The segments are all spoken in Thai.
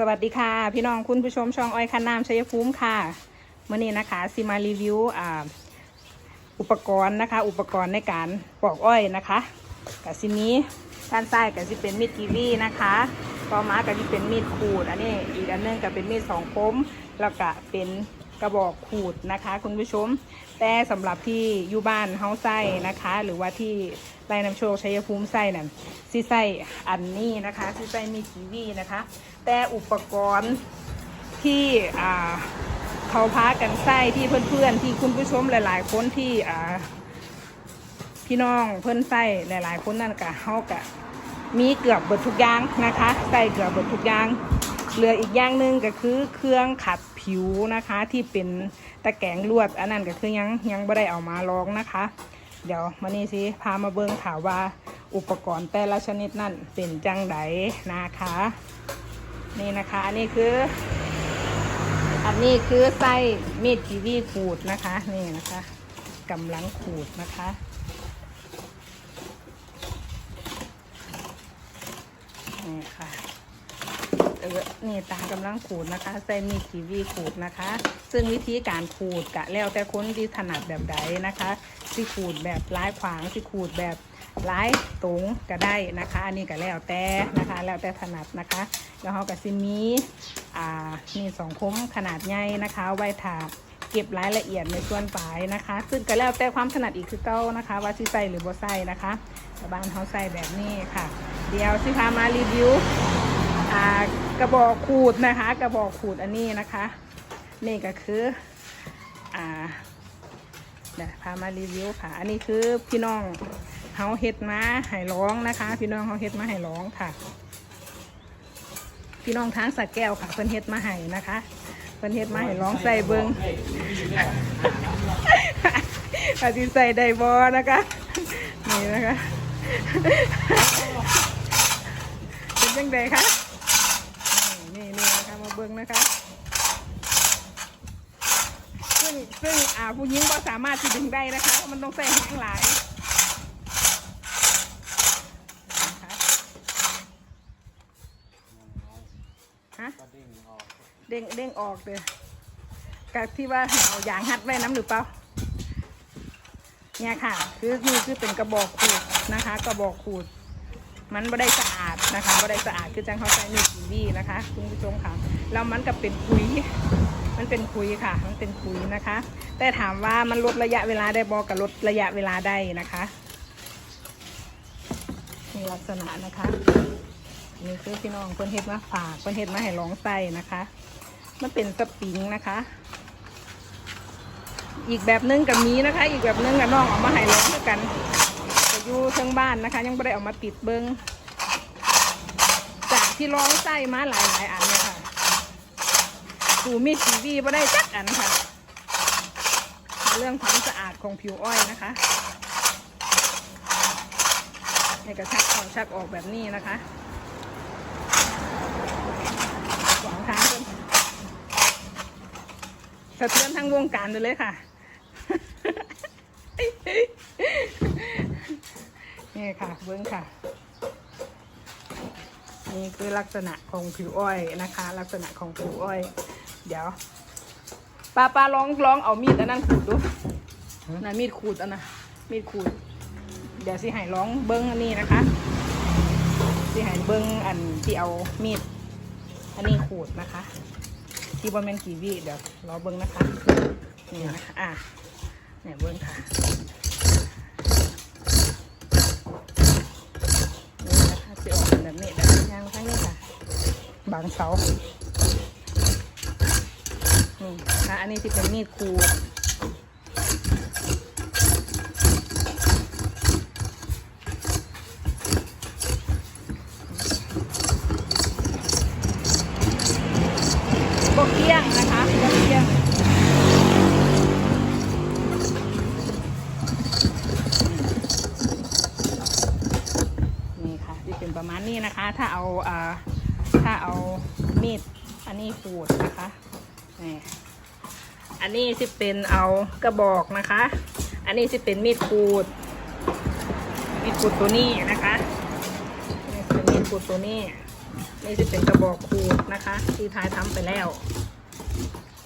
สวัสดีค่ะ พี่น้องคุณผู้ชมช่องอ้อยคันน้ำชัยภูมิค่ะเมื่อนี้นะคะซีมารีวิวอ,อุปกรณ์นะคะ อุปกรณ์ในการปอกอ้อยนะคะกับซีนี้ด้านซ้ายกับซีเป็นมีดกีวีนะคะต่อมากับซีเป็นมีดขูดอันนี้อีกอันหนึงกับเป็นมีดสองคมแล้วก็เป็น กระบอกขูดนะคะ คุณผู้ชม แต่สำหรับที่อยู่บ้านเฮาไส้นะคะ หรือว่าที่ไรน้ำโชคชัยภูมิไส้นั่นซิไส้อันนี้นะคะซิไส้มีกีวีนะคะ แต่อุปกรณ์ที่เขาพากันไส้ที่เพื่อนๆที่คุณผู้ชมหลาย ๆ คนที่พี่น้องเพื่อนไส้หลาย ๆ คนนั่นกะเฮากะมีเกือบเบิดทุกอย่างนะคะใส่เกือบเบิดทุกอย่างเหลืออีกอย่างหนึ่งก็คือเครื่องขัด ผิวนะคะ ที่เป็นตะแกรงลวด อันนั้นก็คือยังยังไม่ได้เอามาลองนะคะ เดี๋ยวมานี่สิพามาเบิ่งข่าวว่าอุปกรณ์แต่ละชนิดนั่นเป็นจังไดนะคะ นี่นะคะอันนี้คือ อันนี้คือไส้มีดกีวีขูดนะคะ นี่นะคะกำลังขูดนะคะนี่ค่ะ ออนี่ตากำลังขูดนะคะไส้มีดกีวีขูดนะคะ ซึ่งวิธีการขูดกะแล้วแต่คนที่ถนัดแบบใดนะคะที่ขูดแบบร้ายขวางที่ขูดแบบร้ายตรงก็ได้นะคะ อันนี้ก็แล้วแต่นะคะ แล้วแต่ถนัดนะคะ แล้วเขากับซิมีอ่านี่สองคมขนาดใหญ่นะคะ ไว้ถาเก็บรายละเอียดในส่วนปลายนะคะ ซึ่งก็แล้วแต่ความถนัดอีกคือเก้านะคะ ว่าซิใส่หรือบ่ใส่นะคะแต่บ้านเขาใส่แบบนี้ค่ะ เดี๋ยวซิพามารีวิว กระบอกขูดนะคะ กระบอกขูดอันนี้นะคะ นี่ก็คืออ่าเดี๋ยวพามารีวิวค่ะ อันนี้คือพี่น้องเฮาเฮ็ดมาให้ร้องนะคะ พี่น้องเฮาเฮ็ดมาให้ร้องค่ะ พี่น้องทางสักแก้วค่ะเพิ่นเฮ็ดมาให้นะคะเพิ่นเฮ็ดมาให้ร้องใส่เบิงอาจสิใส่ได้บ่นะคะนี่นะคะเป็นยังไงคะ เบิงนะคะ ซึ่งซึ่งอ่าผู้หญิงก็สามารถที่ดึงได้นะคะเพราะมันต้องใส่แห้งหลายนะคะฮะเด้งเด้งออกเลยกับที่ว่าเอายางหัดไว้น้ำหรือเปล่าเนี่ยค่ะ คือนี่คือเป็นกระบอกขูดนะคะ กระบอกขูด มันไม่ได้สะอาด นะคะไม่ได้สะอาดคือจังเขาใช้มีทีวีนะคะ คุณผู้ชมค่ะแล้วมันก็เป็นคุยมันเป็นคุยค่ะ มันเป็นคุยนะคะ แต่ถามว่ามันลดระยะเวลาได้บอกกับลดระยะเวลาได้นะคะนี่ลักษณะนะคะ นี่คือพี่น้องเพิ่นเฮ็ดมาฝากเพิ่นเฮ็ดมาให้ลองใส่นะคะ มันเป็นสปริงนะคะ อีกแบบนึงกับมีนะคะ อีกแบบนึงกับน้องเอามาให้ลองด้วยกันอยู่เทั้งบ้านนะคะ ยังไม่ได้เอามาติดเบิงจาก ที่ลองใส่มาหลายหลายอันเลยค่ะสูมีทีวีม่ได้จักอันค่ะ เรื่องความสะอาดของผิวอ้อยนะคะนี่ก็ชักออกชักออกแบบนี้นะคะสองทางเพิ่นสะเทือนทั้งวงการไปเลยค่ะนี่ค่ะเบิ้งค่ะ นี่คือลักษณะของผิวอ้อยนะคะ ลักษณะของผิวอ้อย เดี๋ยวป้าป้าลองลองเอามีดอันนั้นขูดดูนะมีดขูดอันนะมีดขูด เดี๋ยวสิให้ลองเบิ้งอันนี้นะคะสิให้เบิ้งอันที่เอามีด อันนี้ขูดนะคะ ที่ว่าแมนกี่วิเดี๋ยวรอเบิ้งนะคะนี่นะคะอะเนี่ยเบิ้งค่ะ นี่นะคะจะออกเป็นแบบนี้แบบยางทั้งนี้ค่ะ บางเสานี่นะอันนี้ที่เป็นมีดขูบกเกี้ยงนะคะบกเกี้ยงนี่ค่ะที่เป็นประมาณนี้นะคะ ถ้าเอาอ่า ถ้าเอามีดอันนี้ขูดนะคะนี่อันนี้สิเป็นเอากระบอกนะคะ อันนี้สิเป็นมีดขูด มีดขูดตัวนี้นะคะนี่เป็นมีดขูดตัวนี้ นี่จะเป็นกระบอกขูดนะคะ ที่ทายทำไปแล้ว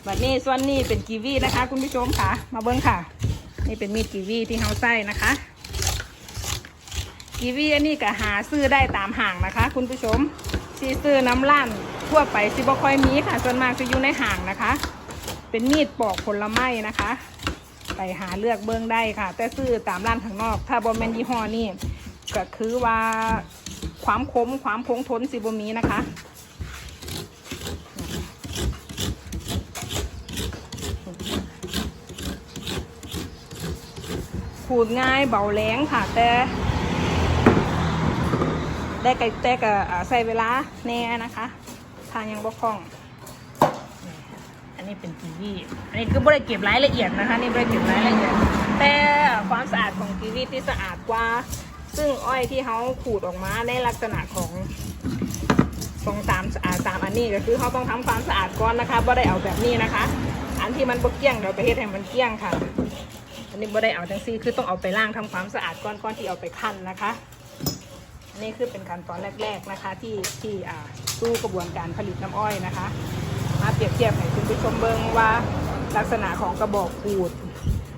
บัดนี้ส่วนนี้เป็นกีวีนะคะ คุณผู้ชมค่ะ มาเบิ้งค่ะ นี่เป็นมีดกีวีที่เฮาใส่นะคะกีวีอันนี้ก็หาซื้อได้ตามห่างนะคะ คุณผู้ชม ซีซื้อน้ำล้านทั่วไปซิบ่ค่อยมีค่ะ ส่วนมากจะอยู่ในห่างนะคะ เป็นมีดปอกผลไม้นะคะ ไปหาเลือกเบิ้งได้ค่ะ แต่ซื้อตามร้านข้างนอก ถ้าบอแมนยี่ห้อนี่ก็คือว่าความคมความคงทนสิบมีนะคะขูดง่ายเบาแรงค่ะ แต่ ได้ไก่แต่ก็ใส่เวลาแน่นะคะทางยังบกคล่อง อันนี้เป็นกีวีอันนี้คือไม่ได้เก็บรายละเอียดนะคะ นี่ไม่ได้เก็บรายละเอียด แต่ความสะอาดของกีวีที่สะอาดกว่า ซึ่งอ้อยที่เขาขูดออกมาในลักษณะของสองสามอ่าสามอันนี้ก็คือเขาต้องทำความสะอาดก่อนนะคะไม่ได้เอาแบบนี้นะคะ อันที่มันบกเกี้ยงเราไปเฮ็ดให้มันเกี้ยงค่ะ อันนี้ไม่ได้เอาจังซี่คือต้องเอาไปล้างทำความสะอาดก่อนก่อนที่เอาไปคั่นนะคะ นนี้คือเป็นขั้นตอนแรก ๆนะคะ ที่ที่อ่าสู้กระบวนการผลิตน้ำอ้อยนะคะ มาเปรียบเทียบให้คุณผู้ชมเบิ่งว่าลักษณะของกระบอกขูด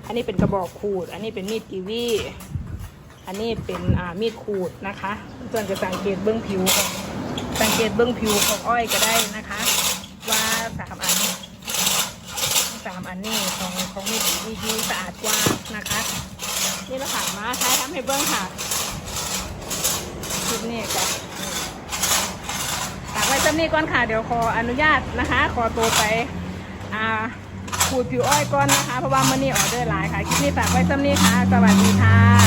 อันนี้เป็นกระบอกขูด อันนี้เป็นมีดกีวีอันนี้เป็นมีดขูดนะคะเพื่อนจะสังเกตเบื้องผิวของสังเกตเบื้องผิวของอ้อยก็ได้นะคะ ว่าสามอันสามอันนี้ของของมีดมีดีสะอาดกว่านะคะ นี่เราผ่านมาใช้ทำให้เบื้องค่ะ ลิปนี้จ้ะฝากไว้จำนี้ก่อนค่ะ เดี๋ยวขออนุญาตนะคะ ขอตัวไป อ่าขูดผิวอ้อยก่อนนะคะ เพราะว่ามันนี่ออเดอร์หลายค่ะ คลิปนี้ฝากไว้จำนี้ค่ะ สวัสดีค่ะ